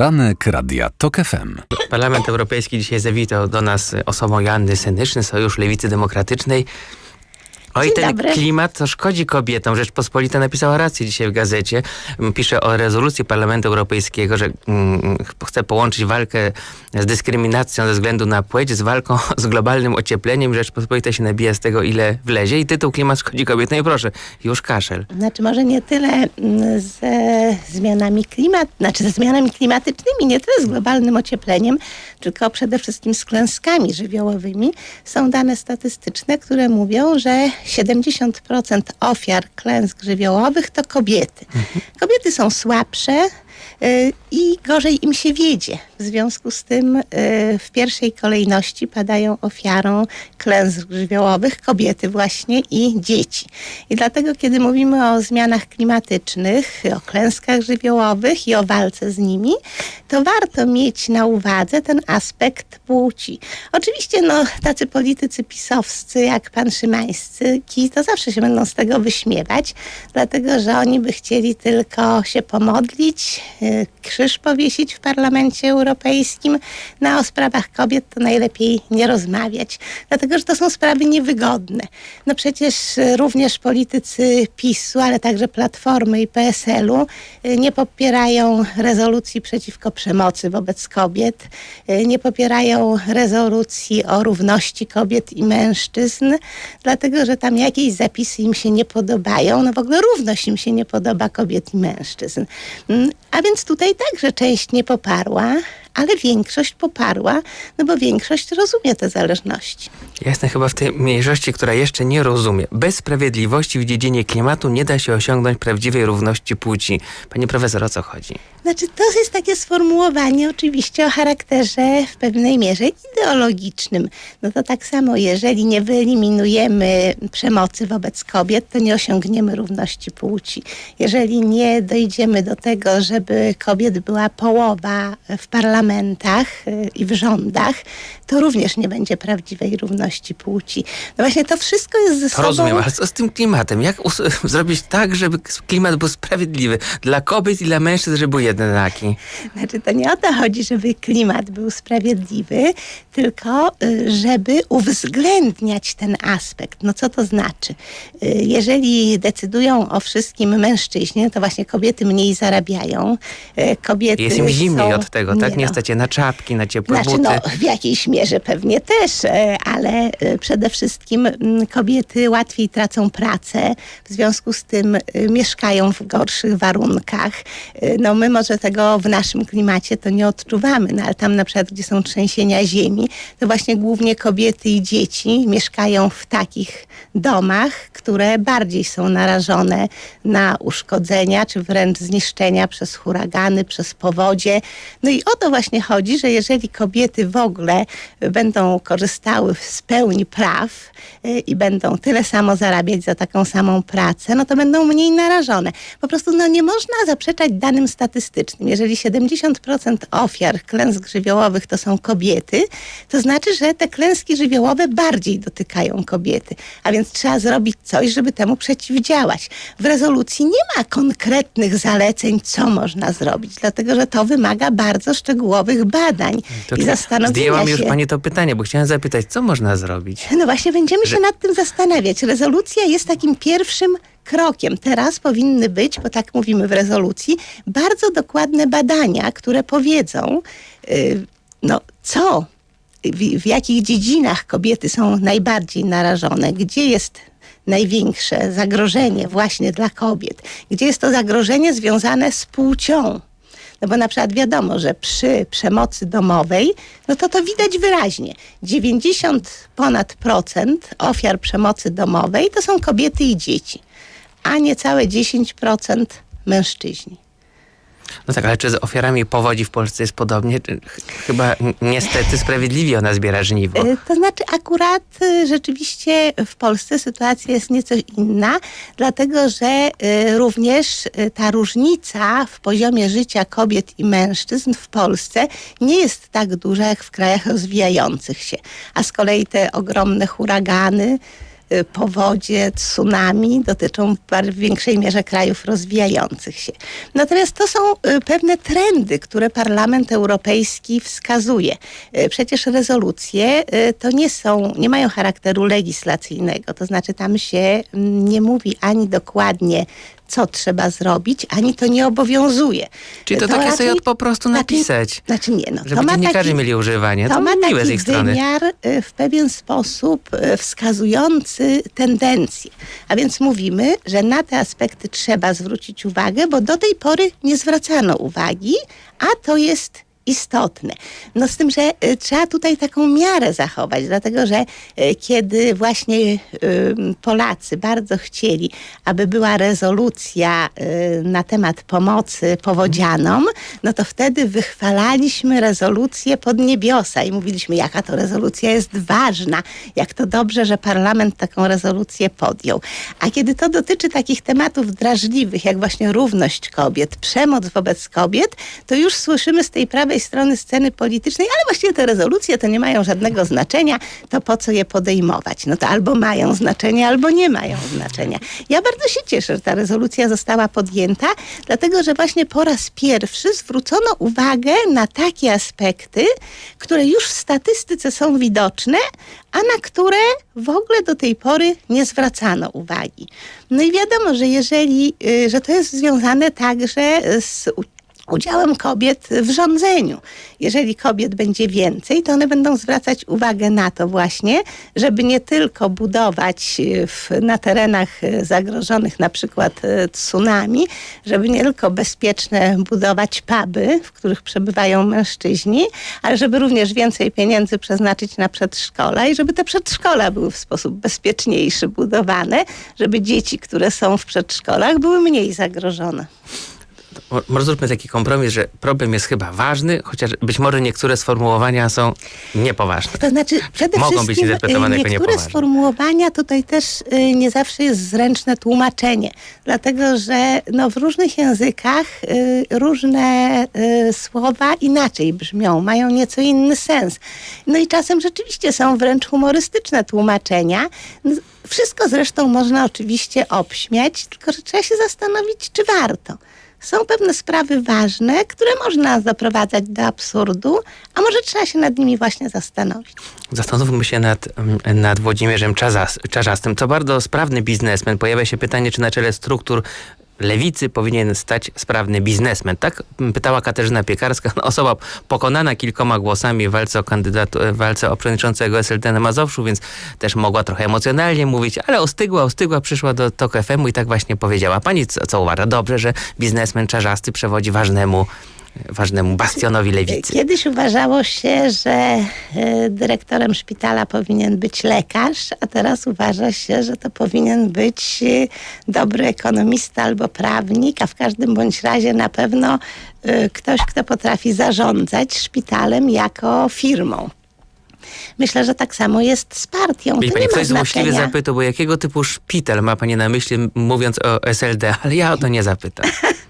Poranek Radia TOK FM. Parlament Europejski dzisiaj zawitał do nas osobą Joanny Senyczny, Sojusz Lewicy Demokratycznej. Oj, ten dobry. klimat to szkodzi kobietom. Rzeczpospolita napisała rację dzisiaj w gazecie. M, Pisze o rezolucji Parlamentu Europejskiego, że mm, chce połączyć walkę z dyskryminacją ze względu na płeć z walką z globalnym ociepleniem. Rzeczpospolita się nabija z tego, ile wlezie. I tytuł Klimat szkodzi kobietom. No i proszę, już kaszel. Znaczy może nie tyle mm, ze zmianami klimat, znaczy ze zmianami klimatycznymi, nie tyle z globalnym ociepleniem, tylko przede wszystkim z klęskami żywiołowymi. Są dane statystyczne, które mówią, że 70% ofiar klęsk żywiołowych to kobiety. Kobiety są słabsze, i gorzej im się wiedzie. W związku z tym y, w pierwszej kolejności padają ofiarą klęsk żywiołowych kobiety właśnie i dzieci. I dlatego, kiedy mówimy o zmianach klimatycznych, o klęskach żywiołowych i o walce z nimi, to warto mieć na uwadze ten aspekt płci. Oczywiście no, tacy politycy pisowscy jak pan Szymański, to zawsze się będą z tego wyśmiewać, dlatego, że oni by chcieli tylko się pomodlić, krzyż powiesić w Parlamencie Europejskim. No, o sprawach kobiet to najlepiej nie rozmawiać, dlatego że to są sprawy niewygodne. No przecież y, również politycy PiSu, ale także Platformy i PSL-u y, nie popierają rezolucji przeciwko przemocy wobec kobiet, nie popierają rezolucji o równości kobiet i mężczyzn, dlatego że tam jakieś zapisy im się nie podobają. No w ogóle równość im się nie podoba kobiet i mężczyzn. A więc tutaj także część nie poparła, ale większość poparła, no bo większość rozumie te zależności. Ja jestem chyba w tej mniejszości, która jeszcze nie rozumie. Bez sprawiedliwości w dziedzinie klimatu nie da się osiągnąć prawdziwej równości płci. Pani profesor, o co chodzi? Znaczy, to jest takie sformułowanie oczywiście o charakterze w pewnej mierze ideologicznym. No to tak samo, jeżeli nie wyeliminujemy przemocy wobec kobiet, to nie osiągniemy równości płci. Jeżeli nie dojdziemy do tego, żeby kobiet była połowa w parlamentach y, i w rządach, to również nie będzie prawdziwej równości płci. No właśnie to wszystko jest ze To sobą... rozumiem, ale co z tym klimatem? Jak zrobić tak, żeby klimat był sprawiedliwy dla kobiet i dla mężczyzn, żeby był jednaki? Znaczy, to nie o to chodzi, żeby klimat był sprawiedliwy, tylko y, żeby uwzględniać ten aspekt. No co to znaczy? Y, Jeżeli decydują o wszystkim mężczyźni, to właśnie kobiety mniej zarabiają. Kobiety Jest im zimniej są... od tego, tak? Nie no. Je na czapki, na ciepłe Znaczy, buty. no, w jakiejś mierze pewnie też, e, ale e, przede wszystkim mm, kobiety łatwiej tracą pracę, w związku z tym e, mieszkają w gorszych warunkach. No my może tego w naszym klimacie to nie odczuwamy, no ale tam na przykład, gdzie są trzęsienia ziemi, to właśnie głównie kobiety i dzieci mieszkają w takich domach, które bardziej są narażone na uszkodzenia, czy wręcz zniszczenia przez huragany, przez powodzie. No i o to właśnie chodzi, że jeżeli kobiety w ogóle będą korzystały z pełni praw y, i będą tyle samo zarabiać za taką samą pracę, no to będą mniej narażone. Po prostu no, nie można zaprzeczać danym statystycznym. Jeżeli 70% ofiar klęsk żywiołowych to są kobiety, to znaczy, że te klęski żywiołowe bardziej dotykają kobiety. A więc trzeba zrobić coś, żeby temu przeciwdziałać. W rezolucji nie ma konkretnych zaleceń, co można zrobić, dlatego że to wymaga bardzo szczegółowych badań To i zastanowienia Zdjęła mi się. już pani to pytanie, bo chciałem zapytać, co można zrobić? No właśnie, będziemy Że- się nad tym zastanawiać. Rezolucja jest takim pierwszym krokiem. Teraz powinny być, bo tak mówimy w rezolucji, bardzo dokładne badania, które powiedzą, y, no co, w, w jakich dziedzinach kobiety są najbardziej narażone, gdzie jest największe zagrożenie właśnie dla kobiet, gdzie jest to zagrożenie związane z płcią. No bo na przykład wiadomo, że przy przemocy domowej, no to to widać wyraźnie. 90 ponad procent ofiar przemocy domowej to są kobiety i dzieci, a niecałe 10% mężczyźni. No tak, ale czy z ofiarami powodzi w Polsce jest podobnie? Chyba niestety sprawiedliwie ona zbiera żniwo. Y, To znaczy akurat y, rzeczywiście w Polsce sytuacja jest nieco inna, dlatego że y, również y, ta różnica w poziomie życia kobiet i mężczyzn w Polsce nie jest tak duża jak w krajach rozwijających się. A z kolei te ogromne huragany, powodzie, tsunami dotyczą w większej mierze krajów rozwijających się. Natomiast to są y, pewne trendy, które Parlament Europejski wskazuje. Y, przecież rezolucje to nie są, nie mają charakteru legislacyjnego, to znaczy tam się mm, nie mówi ani dokładnie co trzeba zrobić, ani to nie obowiązuje. Czyli to, to takie raczej, sobie po prostu napisać. Znaczy, nie, no. Żeby to dziennikarze taki, mieli używanie. To, to ma miłe taki z ich strony. wymiar y, w pewien sposób y, wskazujący tendencje. A więc mówimy, że na te aspekty trzeba zwrócić uwagę, bo do tej pory nie zwracano uwagi, a to jest istotne. No z tym, że y, trzeba tutaj taką miarę zachować, dlatego że y, kiedy właśnie y, Polacy bardzo chcieli, aby była rezolucja na temat pomocy powodzianom, no to wtedy wychwalaliśmy rezolucję pod niebiosa i mówiliśmy, jaka to rezolucja jest ważna, jak to dobrze, że parlament taką rezolucję podjął. A kiedy to dotyczy takich tematów drażliwych, jak właśnie równość kobiet, przemoc wobec kobiet, to już słyszymy z tej prawej strony sceny politycznej, ale właściwie te rezolucje to nie mają żadnego znaczenia, to po co je podejmować? No to albo mają znaczenie, albo nie mają znaczenia. Ja bardzo się cieszę, że ta rezolucja została podjęta, dlatego że właśnie po raz pierwszy zwrócono uwagę na takie aspekty, które już w statystyce są widoczne, a na które w ogóle do tej pory nie zwracano uwagi. No i wiadomo, że jeżeli, y, że to jest związane także z udziałem kobiet w rządzeniu. Jeżeli kobiet będzie więcej, to one będą zwracać uwagę na to właśnie, żeby nie tylko budować w, na terenach zagrożonych na przykład e, tsunami, żeby nie tylko bezpieczne budować puby, w których przebywają mężczyźni, ale żeby również więcej pieniędzy przeznaczyć na przedszkola i żeby te przedszkola były w sposób bezpieczniejszy budowane, żeby dzieci, które są w przedszkolach, były mniej zagrożone może zróbmy taki kompromis, że problem jest chyba ważny, chociaż być może niektóre sformułowania są niepoważne. To znaczy, przede Mogą być interpretowane jako niepoważne. Niektóre sformułowania tutaj też y, nie zawsze jest zręczne tłumaczenie, dlatego że no, w różnych językach y, różne słowa inaczej brzmią, mają nieco inny sens. No i czasem rzeczywiście są wręcz humorystyczne tłumaczenia. Wszystko zresztą można oczywiście obśmiać, tylko że trzeba się zastanowić, czy warto są pewne sprawy ważne, które można zaprowadzać do absurdu, a może trzeba się nad nimi właśnie zastanowić. Zastanówmy się nad, mm, nad Włodzimierzem Czarzastym. To bardzo sprawny biznesmen. Pojawia się pytanie, czy na czele struktur lewicy powinien stać sprawny biznesmen. Tak pytała Katarzyna Piekarska, osoba pokonana kilkoma głosami w walce o kandydatu, w walce o przewodniczącego SLD na Mazowszu, więc też mogła trochę emocjonalnie mówić, ale ostygła, ostygła, przyszła do TOK FM i tak właśnie powiedziała. Pani co, co uważa? Dobrze, że biznesmen czarzasty przewodzi ważnemu ważnemu bastionowi lewicy. Kiedyś uważało się, że e, dyrektorem szpitala powinien być lekarz, a teraz uważa się, że to powinien być e, dobry ekonomista albo prawnik, a w każdym bądź razie na pewno e, ktoś, kto potrafi zarządzać szpitalem jako firmą. Myślę, że tak samo jest z partią. Pani, ktoś złośliwie zapytał, bo jakiego typu szpital ma pani na myśli, mówiąc o SLD, ale ja o to nie zapytam.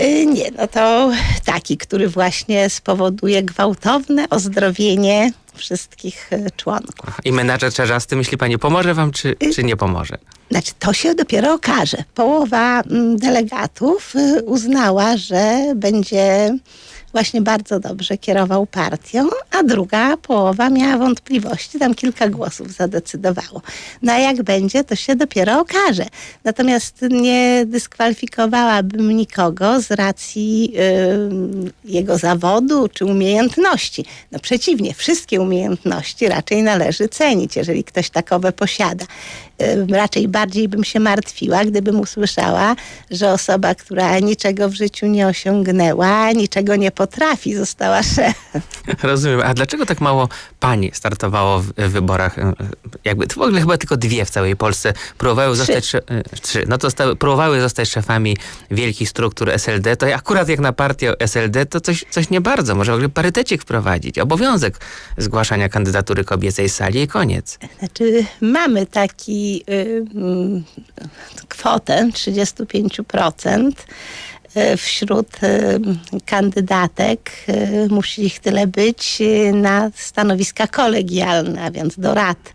Y, nie, no to taki, który właśnie spowoduje gwałtowne ozdrowienie wszystkich y, członków. I menadżer czarzasty, myśli pani, pomoże wam, czy, y, czy nie pomoże? Znaczy, to się dopiero okaże. Połowa mm, delegatów uznała, że będzie właśnie bardzo dobrze kierował partią, a druga połowa miała wątpliwości, tam kilka głosów zadecydowało. No a jak będzie, to się dopiero okaże. Natomiast nie dyskwalifikowałabym nikogo z racji yy, jego zawodu czy umiejętności. No przeciwnie, wszystkie umiejętności raczej należy cenić, jeżeli ktoś takowe posiada. Yy, raczej bardziej bym się martwiła, gdybym usłyszała, że osoba, która niczego w życiu nie osiągnęła, niczego nie potrafi, została szefem. Rozumiem. A dlaczego tak mało pani startowało w wyborach? Jakby to w ogóle chyba tylko dwie w całej Polsce próbowały trzy. zostać trzy. No to stały, próbowały zostać szefami wielkich struktur SLD. To akurat jak na partię SLD to coś, coś nie bardzo. Może w ogóle parytecik wprowadzić. Obowiązek zgłaszania kandydatury kobiecej sali i koniec. Znaczy mamy taki y, y, kwotę 35% E, wśród e, kandydatek e, musi ich tyle być na stanowiska kolegialne, a więc do rad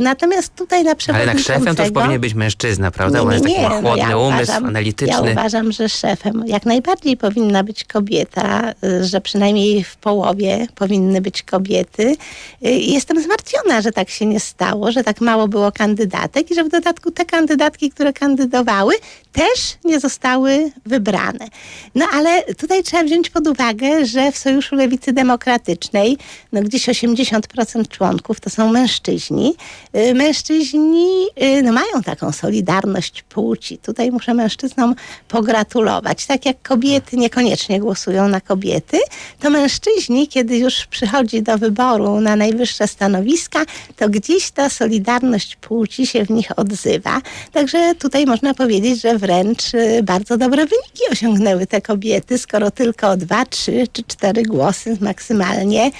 Natomiast tutaj na Ale przewodniczącego... jednak szefem to już powinien być mężczyzna, prawda? Bo on jest taki ma no chłodny umysł, Ja analityczny. uważam, że szefem jak najbardziej powinna być kobieta, że przynajmniej w połowie powinny być kobiety. Jestem zmartwiona, że tak się nie stało, że tak mało było kandydatek i że w dodatku te kandydatki, które kandydowały, też nie zostały wybrane. No ale tutaj trzeba wziąć pod uwagę, że w Sojuszu Lewicy Demokratycznej no gdzieś 80% członków to są mężczyźni. Y, Mężczyźni y, no, mają taką solidarność płci. Tutaj muszę mężczyznom pogratulować. Tak jak kobiety niekoniecznie głosują na kobiety, to mężczyźni, kiedy już przychodzi do wyboru na najwyższe stanowiska, to gdzieś ta solidarność płci się w nich odzywa. Także tutaj można powiedzieć, że wręcz y, bardzo dobre wyniki osiągnęły te kobiety, skoro tylko dwa, trzy czy cztery głosy maksymalnie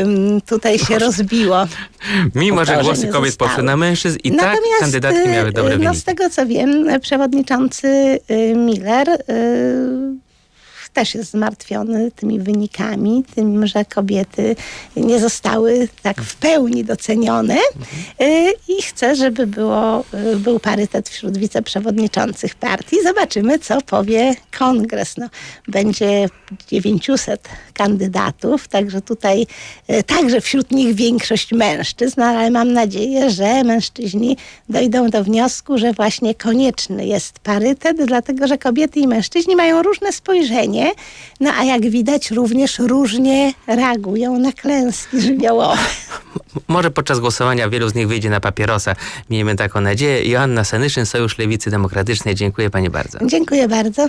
ym, tutaj się rozbiło. Mimo, że głosy kobiet poszły na mężczyzn i tak Natomiast, kandydatki miały dobre y, no, wyniki. z tego co wiem, przewodniczący y, Miller y, też jest zmartwiony tymi wynikami, tym, że kobiety nie zostały tak w pełni docenione y, i chce, żeby było, y, był parytet wśród wiceprzewodniczących partii. Zobaczymy, co powie kongres. No, będzie 900 kandydatów, także tutaj y, także wśród nich większość mężczyzn, no, ale mam nadzieję, że mężczyźni dojdą do wniosku, że właśnie konieczny jest parytet, dlatego że kobiety i mężczyźni mają różne spojrzenie, no a jak widać również różnie reagują na klęski żywiołowe. Może podczas głosowania wielu z nich wyjdzie na papierosa. Miejmy taką nadzieję. Joanna Senyszyn, Sojusz Lewicy Demokratycznej. Dziękuję pani bardzo. Dziękuję bardzo.